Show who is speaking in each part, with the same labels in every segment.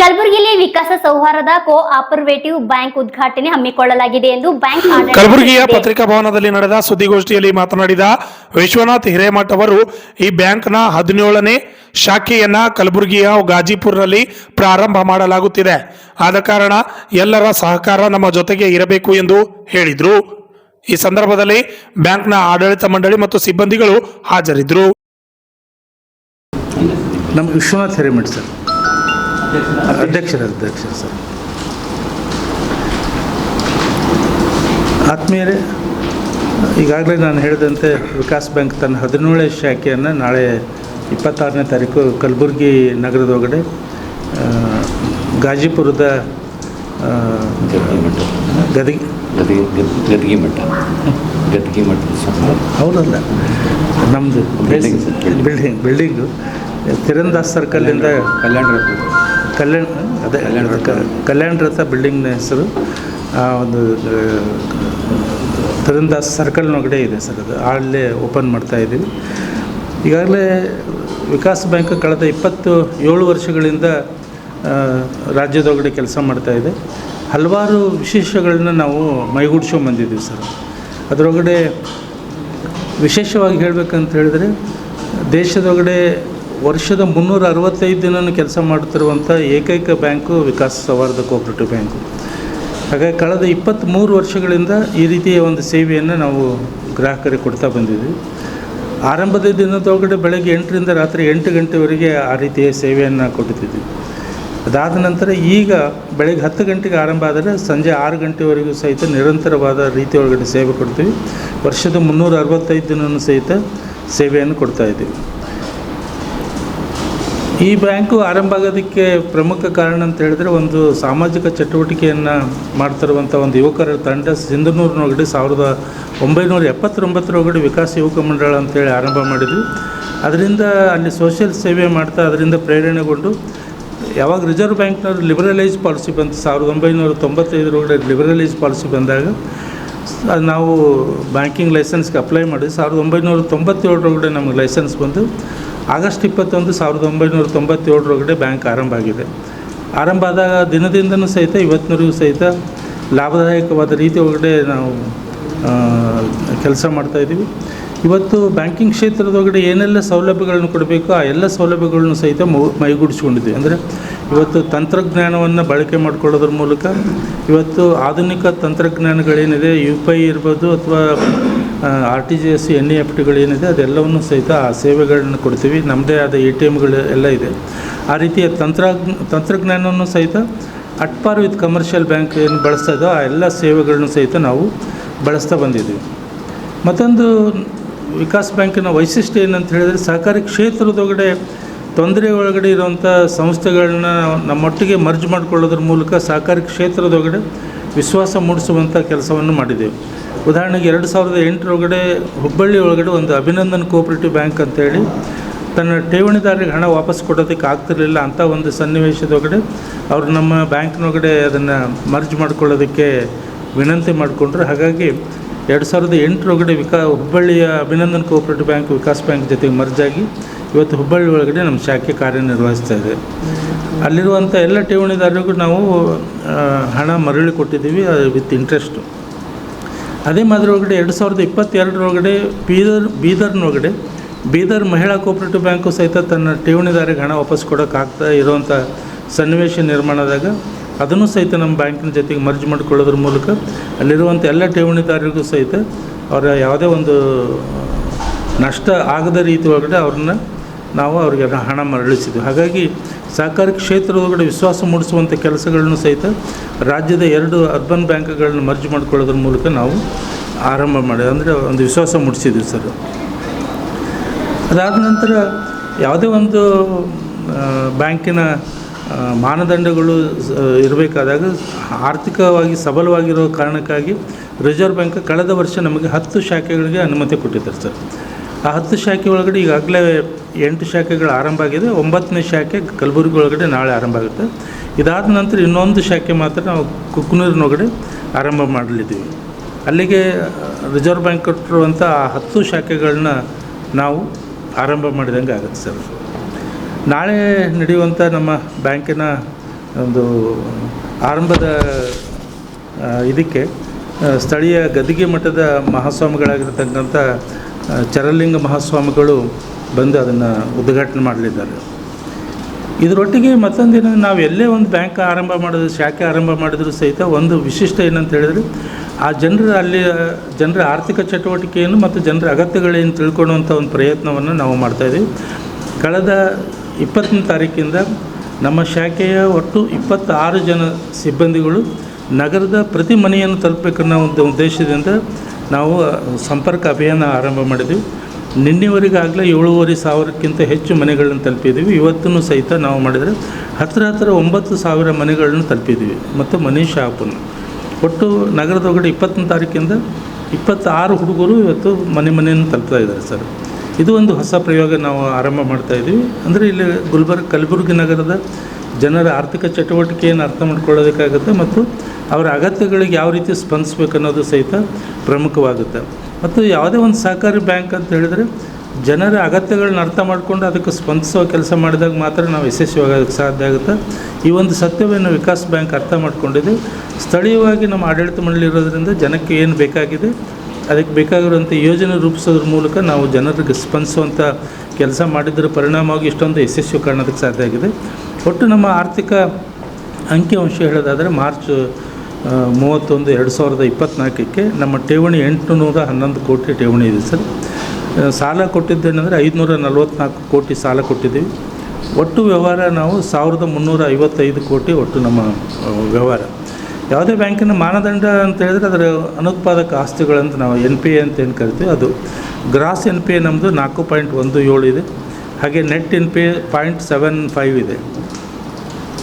Speaker 1: ಕಲಬುರಗಿಯಲ್ಲಿ ವಿಕಾಸ ಸೌಹಾರ್ದ ಕೋ ಆಪರೇಟಿವ್ ಬ್ಯಾಂಕ್ ಉದ್ಘಾಟನೆ ಹಮ್ಮಿಕೊಳ್ಳಲಾಗಿದೆ ಎಂದು ಬ್ಯಾಂಕ್ ಆಡಳಿತ
Speaker 2: ಕಲಬುರಗಿಯ ಪತ್ರಿಕಾ ಭವನದಲ್ಲಿ ನಡೆದ ಸುದ್ದಿಗೋಷ್ಠಿಯಲ್ಲಿ ಮಾತನಾಡಿದ ವಿಶ್ವನಾಥ್ ಹಿರೇಮಠ್ ಅವರು ಈ ಬ್ಯಾಂಕ್ನ ಹದಿನೇಳನೇ ಶಾಖೆಯನ್ನ ಕಲಬುರಗಿಯ ಗಾಜಿಪುರ್ನಲ್ಲಿ ಪ್ರಾರಂಭ ಮಾಡಲಾಗುತ್ತಿದೆ. ಆದ ಕಾರಣ ಎಲ್ಲರ ಸಹಕಾರ ನಮ್ಮ ಜೊತೆಗೆ ಇರಬೇಕು ಎಂದು ಹೇಳಿದರು. ಈ ಸಂದರ್ಭದಲ್ಲಿ ಬ್ಯಾಂಕ್ನ ಆಡಳಿತ ಮಂಡಳಿ ಮತ್ತು ಸಿಬ್ಬಂದಿಗಳು ಹಾಜರಿದ್ದರು
Speaker 3: ನಮ್ಮ ವಿಶ್ವನಾಥ್ ಹಿರೇಮಠ್ ಸರ್. ಅಧ್ಯಕ್ಷರ ಅಧ್ಯಕ್ಷರು ಸರ್. ಆತ್ಮೀಯರೇ ಈಗಾಗಲೇ ನಾನು ಹೇಳಿದಂತೆ ವಿಕಾಸ್ ಬ್ಯಾಂಕ್ ತನ್ನ ಹದಿನೇಳನೇ ಶಾಖೆಯನ್ನು ನಾಳೆ ಇಪ್ಪತ್ತಾರನೇ ತಾರೀಕು ಕಲಬುರಗಿ ನಗರದೊಳಗಡೆ ಒಳಗಡೆ ಗಾಜಿಪುರದ ಗದಗಿ
Speaker 4: ಗದಗಿ ಗದ್- ಗದಗಿ ಮಠ. ಗದಗಿ ಮಠ.
Speaker 3: ಹೌದಲ್ಲ. ನಮ್ಮದು. ಬಿಲ್ಡಿಂಗ್ ಬಿಲ್ಡಿಂಗು ತಿರಂದಾಸ್ ಸರ್ಕಲ್ಲಿಂದ
Speaker 4: ಕಲ್ಯಾಣ.
Speaker 3: ಕಲ್ಯಾಣ, ಅದೇ
Speaker 4: ಕಲ್ಯಾಣ ರಥ.
Speaker 3: ಬಿಲ್ಡಿಂಗ್ನ ಹೆಸರು, ಆ ಒಂದು ತಿರಂದಾಸ್ ಸರ್ಕಲ್ನೊಳಗಡೆ ಇದೆ ಸರ್ ಅದು. ಅಲ್ಲೇ ಓಪನ್ ಮಾಡ್ತಾ ಇದ್ದೀವಿ. ಈಗಾಗಲೇ ವಿಕಾಸ್ ಬ್ಯಾಂಕ್ ಕಳೆದ ಇಪ್ಪತ್ತು ಏಳು ವರ್ಷಗಳಿಂದ ರಾಜ್ಯದೊಳಗಡೆ ಕೆಲಸ ಮಾಡ್ತಾ ಇದೆ. ಹಲವಾರು ವಿಶೇಷಗಳನ್ನ ನಾವು ಮೈಗೂಡಿಸ್ಕೊಂಡ್ ಬಂದಿದ್ದೀವಿ ಸರ್. ಅದರೊಳಗಡೆ ವಿಶೇಷವಾಗಿ ಹೇಳಬೇಕಂತ ಹೇಳಿದರೆ, ದೇಶದೊಳಗಡೆ ವರ್ಷದ ಮುನ್ನೂರ ಅರವತ್ತೈದು ದಿನ ಕೆಲಸ ಮಾಡುತ್ತಿರುವಂಥ ಏಕೈಕ ಬ್ಯಾಂಕು ವಿಕಾಸ ಸೌಹಾರ್ದ ಕೋಆಪರೇಟಿವ್ ಬ್ಯಾಂಕು. ಹಾಗಾಗಿ ಕಳೆದ ಇಪ್ಪತ್ತ್ಮೂರು ವರ್ಷಗಳಿಂದ ಈ ರೀತಿಯ ಒಂದು ಸೇವೆಯನ್ನು ನಾವು ಗ್ರಾಹಕರಿಗೆ ಕೊಡ್ತಾ ಬಂದಿದ್ವಿ ಆರಂಭದ ದಿನದೊಳಗಡೆ ಬೆಳಗ್ಗೆ ಎಂಟರಿಂದ ರಾತ್ರಿ ಎಂಟು ಗಂಟೆವರೆಗೆ ಆ ರೀತಿಯ ಸೇವೆಯನ್ನು ಕೊಡುತ್ತಿದ್ವಿ ಅದಾದ ನಂತರ ಈಗ ಬೆಳಗ್ಗೆ ಹತ್ತು ಗಂಟೆಗೆ ಆರಂಭ ಆದರೆ ಸಂಜೆ ಆರು ಗಂಟೆವರೆಗೂ ಸಹಿತ ನಿರಂತರವಾದ ರೀತಿಯೊಳಗಡೆ ಸೇವೆ ಕೊಡ್ತೀವಿ. ವರ್ಷದ ಮುನ್ನೂರ ಅರವತ್ತೈದು ದಿನವೂ ಸಹಿತ ಸೇವೆಯನ್ನು ಕೊಡ್ತಾ ಇದ್ದೀವಿ. ಈ ಬ್ಯಾಂಕು ಆರಂಭ ಆಗೋದಕ್ಕೆ ಪ್ರಮುಖ ಕಾರಣ ಅಂತ ಹೇಳಿದ್ರೆ ಒಂದು ಸಾಮಾಜಿಕ ಚಟುವಟಿಕೆಯನ್ನು ಮಾಡ್ತಿರುವಂಥ ಒಂದು ಯುವಕರ ತಂಡ ಸಿಂಧನೂರಿನೊಳಗಡೆ ಸಾವಿರದ ಒಂಬೈನೂರ ಎಪ್ಪತ್ತೊಂಬತ್ತರೊಳಗಡೆ ವಿಕಾಸ ಯುವಕ ಮಂಡಳ ಅಂತೇಳಿ ಆರಂಭ ಮಾಡಿದ್ವಿ. ಅದರಿಂದ ಅಲ್ಲಿ ಸೋಷಿಯಲ್ ಸೇವೆ ಮಾಡ್ತಾ ಅದರಿಂದ ಪ್ರೇರಣೆಗೊಂಡು ಯಾವಾಗ ರಿಸರ್ವ್ ಬ್ಯಾಂಕ್ನವ್ರು ಲಿಬರಲೈಸ್ ಪಾಲಿಸಿ ಬಂತು, ಸಾವಿರದ ಒಂಬೈನೂರ ತೊಂಬತ್ತೈದರೊಳಗಡೆ ಲಿಬರಲೈಸ್ ಪಾಲಿಸಿ ಬಂದಾಗ ನಾವು ಬ್ಯಾಂಕಿಂಗ್ ಲೈಸೆನ್ಸ್ಗೆ ಅಪ್ಲೈ ಮಾಡಿದ್ವಿ. ಸಾವಿರದ ಒಂಬೈನೂರ ತೊಂಬತ್ತೇಳರೊಳಗಡೆ ನಮಗೆ ಲೈಸೆನ್ಸ್ ಬಂದು ಆಗಸ್ಟ್ ಇಪ್ಪತ್ತೊಂದು ಸಾವಿರದ ಒಂಬೈನೂರ ತೊಂಬತ್ತೇಳರೊಳಗಡೆ ಬ್ಯಾಂಕ್ ಆರಂಭ ಆಗಿದೆ. ಆರಂಭ ಆದಾಗ ದಿನದಿಂದನೂ ಸಹಿತ, ಇವತ್ತಿನವರೆಗೂ ಸಹಿತ ಲಾಭದಾಯಕವಾದ ರೀತಿ ಒಳಗಡೆ ನಾವು ಕೆಲಸ ಮಾಡ್ತಾಯಿದ್ದೀವಿ ಇವತ್ತು ಬ್ಯಾಂಕಿಂಗ್ ಕ್ಷೇತ್ರದೊಳಗಡೆ ಏನೆಲ್ಲ ಸೌಲಭ್ಯಗಳನ್ನು ಕೊಡಬೇಕು, ಆ ಎಲ್ಲ ಸೌಲಭ್ಯಗಳನ್ನು ಸಹಿತ ಮು, ಮೈಗೂಡಿಸ್ಕೊಂಡಿದ್ದೀವಿ. ಅಂದರೆ ಇವತ್ತು ತಂತ್ರಜ್ಞಾನವನ್ನು ಬಳಕೆ ಮಾಡಿಕೊಳ್ಳೋದ್ರ ಮೂಲಕ, ಇವತ್ತು ಆಧುನಿಕ ತಂತ್ರಜ್ಞಾನಗಳೇನಿದೆ, ಯು ಪಿ ಐ ಇರ್ಬೋದು ಅಥವಾ R T G S N E F ಟಿಗಳೇನಿದೆ ಅದೆಲ್ಲವನ್ನು ಸಹಿತ ಆ ಸೇವೆಗಳನ್ನು ಕೊಡ್ತೀವಿ. ನಮ್ಮದೇ ಆದ ಎ ಟಿ ಎಮ್ಗಳು ಎಲ್ಲ ಇದೆ. ಆ ರೀತಿಯ ತಂತ್ರ ತಂತ್ರಜ್ಞಾನವನ್ನು ಸಹಿತ at par with commercial bank ಏನು ಬಳಸ್ತಾ ಇದೋ ಆ ಎಲ್ಲ ಸೇವೆಗಳನ್ನು ಸಹಿತ ನಾವು ಬಳಸ್ತಾ ಬಂದಿದ್ದೀವಿ. ಮತ್ತೊಂದು, ವಿಕಾಸ್ ಬ್ಯಾಂಕಿನ ವೈಶಿಷ್ಟ್ಯ ಏನಂತ ಹೇಳಿದರೆ, ಸಹಕಾರಿ ಕ್ಷೇತ್ರದೊಳಗಡೆ ತೊಂದರೆ ಒಳಗಡೆ ಇರುವಂಥ ಸಂಸ್ಥೆಗಳನ್ನ ನಮ್ಮೊಟ್ಟಿಗೆ ಮರ್ಜ್ ಮಾಡಿಕೊಳ್ಳೋದ್ರ ಮೂಲಕ ಸಹಕಾರಿ ಕ್ಷೇತ್ರದೊಳಗಡೆ ವಿಶ್ವಾಸ ಮೂಡಿಸುವಂಥ ಕೆಲಸವನ್ನು ಮಾಡಿದ್ದೇವೆ. ಉದಾಹರಣೆಗೆ ಎರಡು ಸಾವಿರದ ಎಂಟರೊಳಗಡೆ ಹುಬ್ಬಳ್ಳಿ ಒಳಗಡೆ ಒಂದು ಅಭಿನಂದನ್ ಕೋಆಪರೇಟಿವ್ ಬ್ಯಾಂಕ್ ಅಂತೇಳಿ ತನ್ನ ಠೇವಣಿದಾರರಿಗೆ ಹಣ ವಾಪಸ್ ಕೊಡೋದಕ್ಕೆ ಆಗ್ತಿರಲಿಲ್ಲ ಅಂಥ ಒಂದು ಸನ್ನಿವೇಶದೊಳಗಡೆ ಅವರು ನಮ್ಮ ಬ್ಯಾಂಕ್ನೊಳಗಡೆ ಅದನ್ನು ಮರ್ಜ್ ಮಾಡ್ಕೊಳ್ಳೋದಕ್ಕೆ ವಿನಂತಿ ಮಾಡಿಕೊಂಡ್ರು. ಹಾಗಾಗಿ ಎರಡು ಸಾವಿರದ ಎಂಟರೊಳಗಡೆ ವಿಕಾ ಹುಬ್ಬಳ್ಳಿಯ Abhinandan cooperative bank, Vikas bank ಜೊತೆಗೆ ಮರ್ಜ್ ಆಗಿ ಇವತ್ತು ಹುಬ್ಬಳ್ಳಿ ಒಳಗಡೆ ನಮ್ಮ ಶಾಖೆ ಕಾರ್ಯನಿರ್ವಹಿಸ್ತಾ ಇದೆ. ಅಲ್ಲಿರುವಂಥ ಎಲ್ಲ ಠೇವಣಿದಾರರಿಗೂ ನಾವು ಹಣ ಮರಳಿ ಕೊಟ್ಟಿದ್ದೀವಿ ವಿತ್ ಇಂಟ್ರೆಸ್ಟು. ಅದೇ ಮಾದರಿ ಒಳಗಡೆ ಎರಡು ಸಾವಿರದ ಇಪ್ಪತ್ತೆರಡರೊಳಗಡೆ ಬೀದರ್, ಬೀದರ್ನೊಳಗಡೆ ಬೀದರ್ ಮಹಿಳಾ ಕೋಪರೇಟಿವ್ ಬ್ಯಾಂಕು ಸಹಿತ ತನ್ನ ಠೇವಣಿದಾರಿಗೆ ಹಣ ವಾಪಸ್ ಕೊಡೋಕ್ಕಾಗ್ತಾ ಇರೋವಂಥ ಸನ್ನಿವೇಶ ನಿರ್ಮಾಣದಾಗ ಅದನ್ನು ಸಹಿತ ನಮ್ಮ ಬ್ಯಾಂಕಿನ ಜೊತೆಗೆ ಮರ್ಜ್ ಮಾಡಿಕೊಳ್ಳೋದ್ರ ಮೂಲಕ ಅಲ್ಲಿರುವಂಥ ಎಲ್ಲ ಠೇವಣಿದಾರರಿಗೂ ಸಹಿತ ಅವರ ಯಾವುದೇ ಒಂದು ನಷ್ಟ ಆಗದ ರೀತಿ ಒಳಗಡೆ ಅವ್ರನ್ನ ನಾವು ಅವರಿಗೆ ಹಣ ಮರಳಿಸಿದ್ವಿ ಹಾಗಾಗಿ ಸಹಕಾರಿ ಕ್ಷೇತ್ರದೊಳಗಡೆ ವಿಶ್ವಾಸ ಮೂಡಿಸುವಂಥ ಕೆಲಸಗಳನ್ನು ಸಹಿತ ರಾಜ್ಯದ ಎರಡು ಅರ್ಬನ್ ಬ್ಯಾಂಕ್ಗಳನ್ನು ಮರ್ಜ್ ಮಾಡಿಕೊಳ್ಳೋದ್ರ ಮೂಲಕ ನಾವು ಆರಂಭ ಮಾಡಿ, ಅಂದರೆ ಒಂದು ವಿಶ್ವಾಸ ಮೂಡಿಸಿದ್ವಿ ಸರ್. ಅದಾದ ನಂತರ ಯಾವುದೇ ಒಂದು ಬ್ಯಾಂಕಿನ ಮಾನದಂಡಗಳು ಇರಬೇಕಾದಾಗ ಆರ್ಥಿಕವಾಗಿ ಸಬಲವಾಗಿರೋ ಕಾರಣಕ್ಕಾಗಿ ರಿಸರ್ವ್ ಬ್ಯಾಂಕ್ ಕಳೆದ ವರ್ಷ ನಮಗೆ ಹತ್ತು ಶಾಖೆಗಳಿಗೆ ಅನುಮತಿ ಕೊಟ್ಟಿದ್ದಾರೆ ಸರ್. ಆ ಹತ್ತು ಶಾಖೆ ಒಳಗಡೆ ಈಗಾಗಲೇ ಎಂಟು ಶಾಖೆಗಳು ಆರಂಭ ಆಗಿದೆ. ಒಂಬತ್ತನೇ ಶಾಖೆ ಕಲಬುರಗಿ ಒಳಗಡೆ ನಾಳೆ ಆರಂಭ ಆಗುತ್ತೆ. ಇದಾದ ನಂತರ ಇನ್ನೊಂದು ಶಾಖೆ ಮಾತ್ರ ನಾವು ಕುಕ್ನೂರಿನೊಳಗಡೆ ಆರಂಭ ಮಾಡಲಿದ್ದೀವಿ. ಅಲ್ಲಿಗೆ ರಿಸರ್ವ್ ಬ್ಯಾಂಕ್ ಕೊಟ್ಟಿರುವಂಥ ಆ ಹತ್ತು ಶಾಖೆಗಳನ್ನ ನಾವು ಆರಂಭ ಮಾಡಿದಂಗೆ ಆಗುತ್ತೆ ಸರ್. ನಾಳೆ ನಡೆಯುವಂಥ ನಮ್ಮ ಬ್ಯಾಂಕಿನ ಒಂದು ಆರಂಭದ ಇದಕ್ಕೆ ಸ್ಥಳೀಯ ಗದಿಗೆ ಮಠದ ಮಹಾಸ್ವಾಮಿಗಳಾಗಿರ್ತಕ್ಕಂಥ ಚರಲಿಂಗ ಮಹಾಸ್ವಾಮಿಗಳು ಬಂದು ಅದನ್ನು ಉದ್ಘಾಟನೆ ಮಾಡಲಿದ್ದಾರೆ. ಇದರೊಟ್ಟಿಗೆ ಮತ್ತೊಂದಿನ ನಾವು ಎಲ್ಲೇ ಒಂದು ಬ್ಯಾಂಕ್ ಆರಂಭ ಮಾಡಿದ್ರು, ಶಾಖೆ ಆರಂಭ ಮಾಡಿದ್ರು ಸಹಿತ ಒಂದು ವಿಶಿಷ್ಟ ಏನಂತ ಹೇಳಿದ್ರೆ, ಆ ಜನರ ಅಲ್ಲಿ, ಜನರ ಆರ್ಥಿಕ ಚಟುವಟಿಕೆಯನ್ನು ಮತ್ತು ಜನರ ಅಗತ್ಯಗಳೇನು ತಿಳ್ಕೊಳ್ಳುವಂಥ ಒಂದು ಪ್ರಯತ್ನವನ್ನು ನಾವು ಮಾಡ್ತಾಯಿದ್ದೀವಿ ಕಳೆದ ಇಪ್ಪತ್ತನೇ ತಾರೀಕಿಂದ ನಮ್ಮ ಶಾಖೆಯ ಒಟ್ಟು ಇಪ್ಪತ್ತಾರು ಜನ ಸಿಬ್ಬಂದಿಗಳು ನಗರದ ಪ್ರತಿ ಮನೆಯನ್ನು ತಲುಪಬೇಕನ್ನೋ ಒಂದು ಉದ್ದೇಶದಿಂದ ನಾವು ಸಂಪರ್ಕ ಅಭಿಯಾನ ಆರಂಭ ಮಾಡಿದ್ವಿ. ನಿನ್ನೆವರೆಗಾಗಲೇ ಏಳುವರೆ ಸಾವಿರಕ್ಕಿಂತ ಹೆಚ್ಚು ಮನೆಗಳನ್ನು ತಲುಪಿದ್ದೀವಿ ಇವತ್ತೂ ಸಹಿತ ನಾವು ಮಾಡಿದರೆ ಹತ್ತಿರ ಹತ್ತಿರ ಒಂಬತ್ತು ಸಾವಿರ ಮನೆಗಳನ್ನು ತಲುಪಿದ್ದೀವಿ ಮತ್ತು ಮನೆ ಶಾಪನ್ನು. ಒಟ್ಟು ನಗರದ ಒಳಗಡೆ ಇಪ್ಪತ್ತೊಂದು ತಾರೀಕಿಂದ ಇಪ್ಪತ್ತಾರು ಹುಡುಗರು ಇವತ್ತು ಮನೆ ಮನೆಯನ್ನು ತಲುಪ್ತಾ ಇದ್ದಾರೆ ಸರ್. ಇದು ಒಂದು ಹೊಸ ಪ್ರಯೋಗ ನಾವು ಆರಂಭ ಮಾಡ್ತಾ ಇದ್ದೀವಿ. ಅಂದರೆ ಇಲ್ಲಿ ಗುಲ್ಬರ್ಗ, ಕಲಬುರಗಿ ನಗರದ ಜನರ ಆರ್ಥಿಕ ಚಟುವಟಿಕೆಯನ್ನು ಅರ್ಥ ಮಾಡ್ಕೊಳ್ಳೋದಕ್ಕಾಗುತ್ತೆ ಮತ್ತು ಅವರ ಅಗತ್ಯಗಳಿಗೆ ಯಾವ ರೀತಿ ಸ್ಪಂದಿಸಬೇಕು ಅನ್ನೋದು ಸಹಿತ ಪ್ರಮುಖವಾಗುತ್ತೆ. ಮತ್ತು ಯಾವುದೇ ಒಂದು ಸಹಕಾರಿ ಬ್ಯಾಂಕ್ ಅಂತ ಹೇಳಿದರೆ ಜನರ ಅಗತ್ಯಗಳನ್ನ ಅರ್ಥ ಮಾಡಿಕೊಂಡು ಅದಕ್ಕೆ ಸ್ಪಂದಿಸೋ ಕೆಲಸ ಮಾಡಿದಾಗ ಮಾತ್ರ ನಾವು ಯಶಸ್ವಿಯಾಗೋದಕ್ಕೆ ಸಾಧ್ಯ ಆಗುತ್ತೆ. ಈ ಒಂದು ಸತ್ಯವನ್ನು ವಿಕಾಸ್ ಬ್ಯಾಂಕ್ ಅರ್ಥ ಮಾಡಿಕೊಂಡಿದೆ. ಸ್ಥಳೀಯವಾಗಿ ನಮ್ಮ ಆಡಳಿತ ಮಂಡಳಿ ಇರೋದ್ರಿಂದ ಜನಕ್ಕೆ ಏನು ಬೇಕಾಗಿದೆ, ಅದಕ್ಕೆ ಬೇಕಾಗಿರುವಂಥ ಯೋಜನೆ ರೂಪಿಸೋದ್ರ ಮೂಲಕ ನಾವು ಜನರಿಗೆ ಸ್ಪಂದಿಸುವಂಥ ಕೆಲಸ ಮಾಡಿದ್ರ ಪರಿಣಾಮವಾಗಿ ಇಷ್ಟೊಂದು ಯಶಸ್ವಿ ಕಾಣೋದಕ್ಕೆ ಸಾಧ್ಯ ಆಗಿದೆ. ಒಟ್ಟು ನಮ್ಮ ಆರ್ಥಿಕ ಅಂಕಿಅಂಶ ಹೇಳೋದಾದರೆ ಮಾರ್ಚ್ ಮೂವತ್ತೊಂದು ಎರಡು ಸಾವಿರದ ಇಪ್ಪತ್ತ್ನಾಲ್ಕಕ್ಕೆ ನಮ್ಮ ಠೇವಣಿ ಎಂಟುನೂರ ಹನ್ನೊಂದು ಕೋಟಿ ಠೇವಣಿ ಇದೆ ಸರ್. ಸಾಲ ಕೊಟ್ಟಿದ್ದೇನೆಂದರೆ ಐದುನೂರ ನಲ್ವತ್ನಾಲ್ಕು ಕೋಟಿ ಸಾಲ ಕೊಟ್ಟಿದ್ದೀವಿ. ಒಟ್ಟು ವ್ಯವಹಾರ ನಾವು ಸಾವಿರದ ಮುನ್ನೂರ ಐವತ್ತೈದು ಕೋಟಿ ಒಟ್ಟು ನಮ್ಮ ವ್ಯವಹಾರ. ಯಾವುದೇ ಬ್ಯಾಂಕಿನ ಮಾನದಂಡ ಅಂತ ಹೇಳಿದ್ರೆ ಅದರ ಅನುತ್ಪಾದಕ ಆಸ್ತಿಗಳಂತ ನಾವು ಎನ್ ಪಿ ಎ ಅಂತ ಏನು ಕರಿತೀವಿ, ಅದು ಗ್ರಾಸ್ ಎನ್ ಪಿ ಎ ನಮ್ಮದು ನಾಲ್ಕು ಪಾಯಿಂಟ್ ಒಂದು ಏಳು ಇದೆ. ಹಾಗೆ net N P A point seven five ಇದೆ.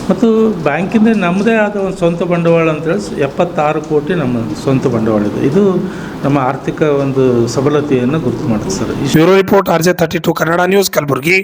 Speaker 3: ಮತ್ತು ಬ್ಯಾಂಕಿಂದ ನಮ್ಮದೇ ಆದ ಒಂದು ಸ್ವಂತ ಬಂಡವಾಳ ಅಂತೇಳಿ ಎಪ್ಪತ್ತಾರು ಕೋಟಿ ನಮ್ಮ ಸ್ವಂತ ಬಂಡವಾಳ ಇದೆ. ಇದು ನಮ್ಮ ಆರ್ಥಿಕ ಒಂದು ಸಬಲತೆಯನ್ನು ಗುರುತು ಮಾಡುತ್ತೆ ಸರ್.
Speaker 2: ಈ report R J thirty two Kannada news Kalaburagi.